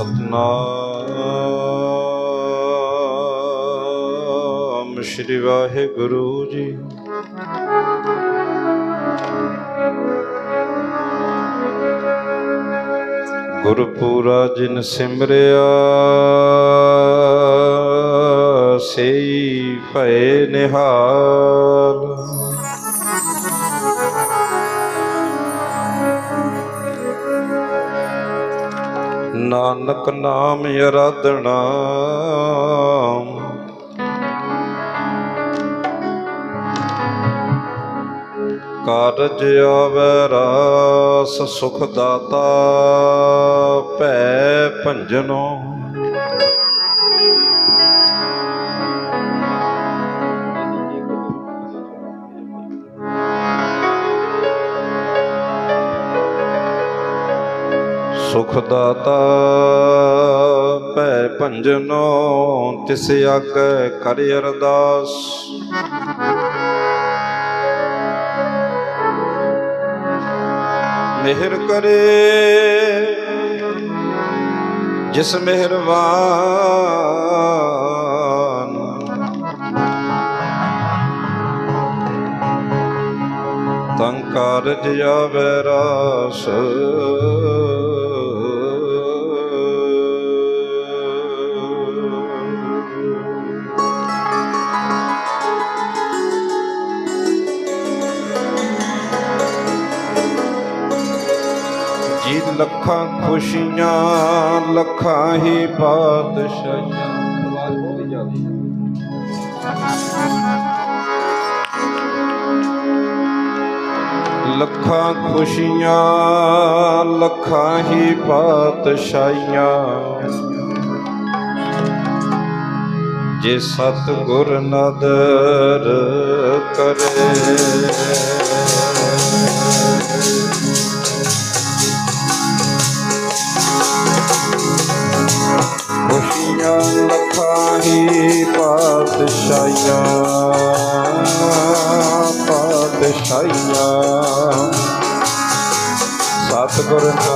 ਸਤਨਾਮ ਸ੍ਰੀ ਵਾਹਿਗੁਰੂ ਜੀ। ਗੁਰਪੂਰਾ ਜਿਨ ਸਿਮਰਿਆ ਸਈ ਭਏ ਨਿਹਾਲ। ਨਾਨਕ ਨਾਮ ਅਰਾਧਣਾ ਕਾਰਜ ਆਵੈ ਰਾਸ ਸੁਖ ਦਾਤਾ ਭੈ ਭੰਜਨੋ। ਸੁਖ ਦਾਤਾ, ਭੈ ਭੰਜਨੋ, ਤਿਸ ਆਗੈ ਕਰ ਅਰਦਾਸ। ਮਿਹਰ ਕਰੇ, ਜਿਸ ਮਿਹਰਬਾਨ। ਤੰ ਕਾਰਜ ਆਵੈ ਰਾਸ। ਲੱਖਾਂ ਖੁਸ਼ੀਆਂ, ਲੱਖਾਂ ਹੀ ਬਾਦਸ਼ਾਹੀਆਂ। ਆਵਾਜ਼ ਬਹੁਤ ਜ਼ਿਆਦੀ ਹੈ। ਲੱਖਾਂ ਖੁਸ਼ੀਆਂ, ਲੱਖਾਂ ਹੀ ਪਾਤਸ਼ਾਹੀਆਂ ਜੇ ਸਤ ਗੁਰ ਨਦਰ ਕਰੇ ਸਤਿਗੁਰ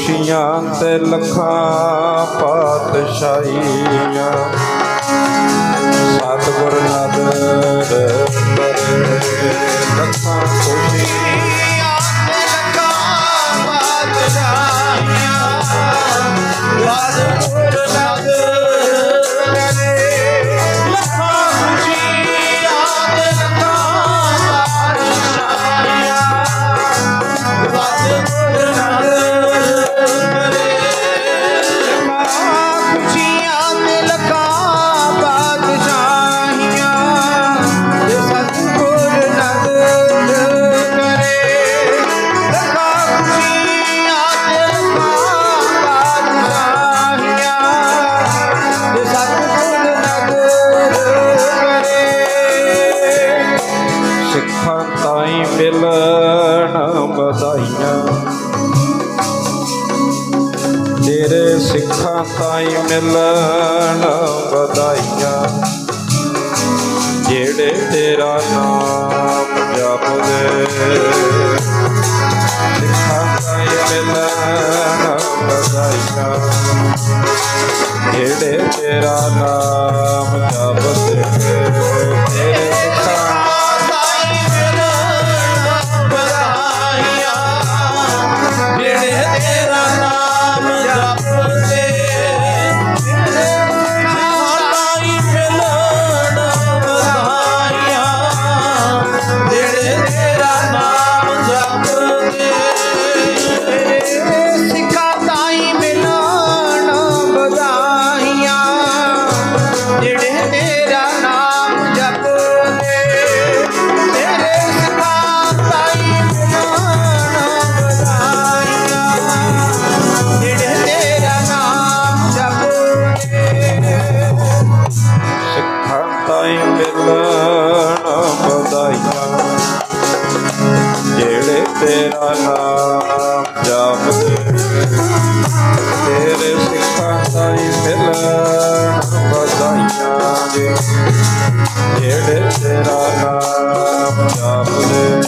ਖੁਸ਼ੀਆਂ ਤੇ ਲੱਖਾਂ ਪਾਤਸ਼ਾਹੀਆਂ। ਸਤਿਗੁਰ ਨਦਰ ਬਰੇ ਲੱਖਾਂ ਖੁਸ਼ੀਆਂ ਤੇ ਲੱਖਾਂ ਪਾਤਸ਼ਾਹੀਆਂ। ਵਾਹਿਗੁਰੂ ਤਾਈ ਮਿਲਣ ਬਦਾਈਆਂ ਜਿਹੜੇ ਤੇਰਾ ਨਾਮ ਜਪਦੇ, ਤੇਰੇ ਸਿੱਖਾਂ ਤਾਈ ਮਿਲਣ ਬਦਾਈਆਂ ਜਿਹੜੇ ਤੇਰਾ ਨਾਮ ਜਪਦੇ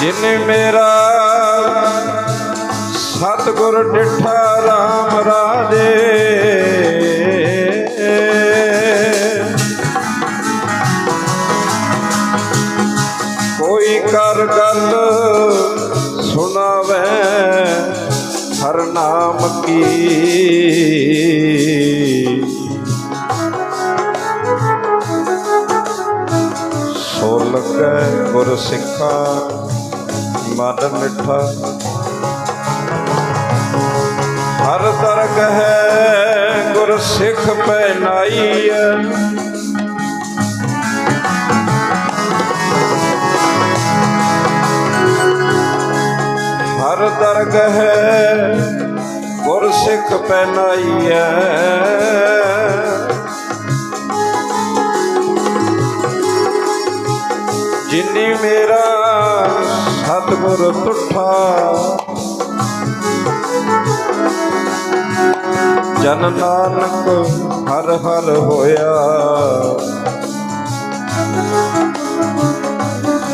ਜਿਨੇ ਮੇਰਾ ਸਤਿਗੁਰ ਡਿਠਾ RAM ਰਾਜੇ। ਕੋਈ ਕਰ ਗੱਲ ਸੁਣਾਵੇ, ਹਰ ਨਾਮ ਕੀ। ਸੋ ਲੱਗੈ ਗੁਰ ਸਿੱਖਾ मन मिठा। हर दरग है गुर सिख पहनाई हर दरग है गुर सिख पहनाई है जिनी मेरा ਸਤਿਗੁਰ ਤੁਠਾ। ਜਨ ਨਾਨਕ ਹਰ ਹਰ ਹੋਇਆ।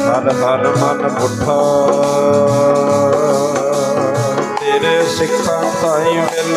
ਹਰ ਹਰ ਮਨ ਪੁੱਠਾ। ਤੇਰੇ ਸਿੱਖਾਂ ਤਾਈ ਮਿਲ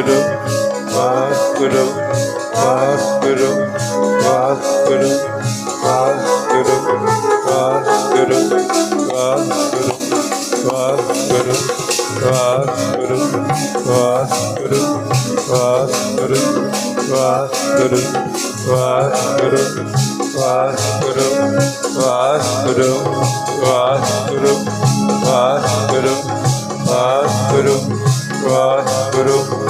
ਕਰੋ ਵਾਹਿਗੁਰੂ ਵਾਹਿਗੁਰੂ ਵਾਹਿਗੁਰੂ ਵਾਹਿਗੁਰੂ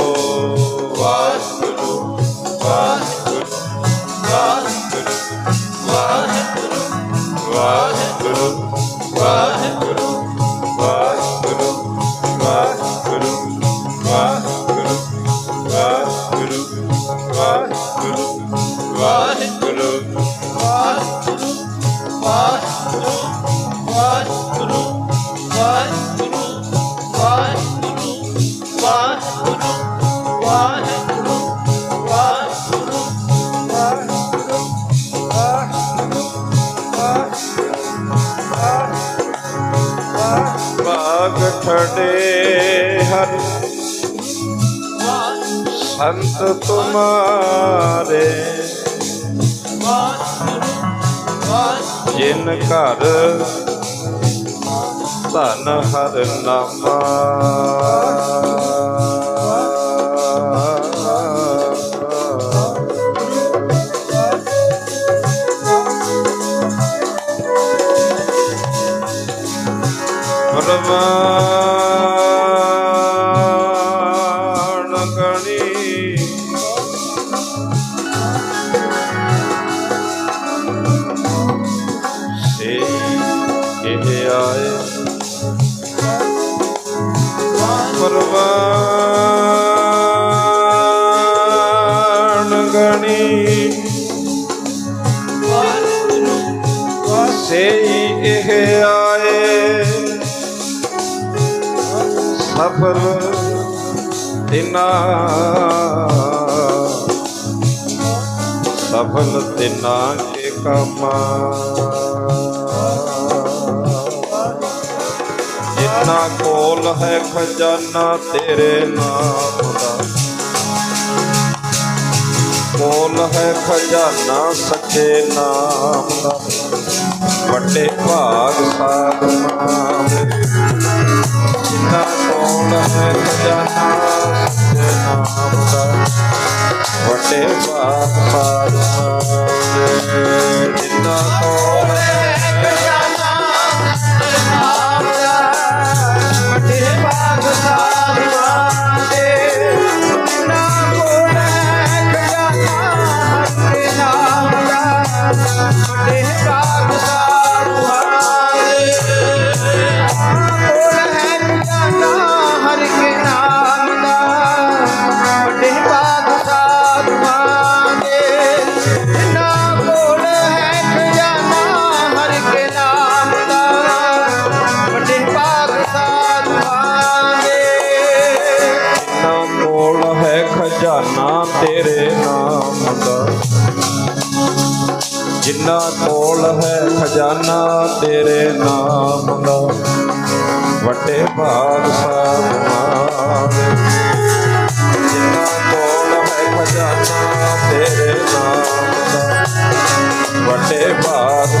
ਤੁਮਾਰੇ ਜਿਨ ਘਰ ਧਨ ਹਰ ਨਾਮਾ ਗਣੀ ਸੇ ਇਹ ਆਏ। ਸਫਲ ਤਿਨਾ। ਸਫਲ ਤਿਨਾ ਕੇ ਕਮਾ। ਜਿੰਨਾ ਕੋਲ ਹੈ ਖਜ਼ਾਨਾ ਤੇਰੇ ਨਾਮ ਦਾ। ਕੋਲ ਹੈ ਖਜ਼ਾਨਾ ਸੱਚੇ ਨਾਮ ਦਾ। ਵੱਡੇ ਭਾਗ ਸਾਧ ਨਾਮ ਜਿੰਨਾ ਕੋਲ ਹੈ ਖਜ਼ਾਨਾ ਸੱਚੇ ਨਾਮ ਦਾ। ਵੱਡੇ ਭਾਗ ਸਾਧ ਨਾਮ ਜਿੰਨਾ ਕੋਲ ਤੇਰੇ ਨਾਮ ਦਾ। ਜਿੰਨਾ ਕੋਲ ਹੈ ਖਜ਼ਾਨਾ ਤੇਰੇ ਨਾਮ ਦਾ। ਵੱਡੇ ਭਾਗ ਸਾਧਨਾ ਜਿੰਨਾ ਕੋਲ ਹੈ ਖਜ਼ਾਨਾ ਤੇਰੇ ਨਾਮ ਦਾ। ਵੱਡੇ ਭਾਗ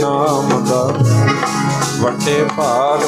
ਨਾਮ ਦਾ। ਵੱਡੇ ਭਾਗ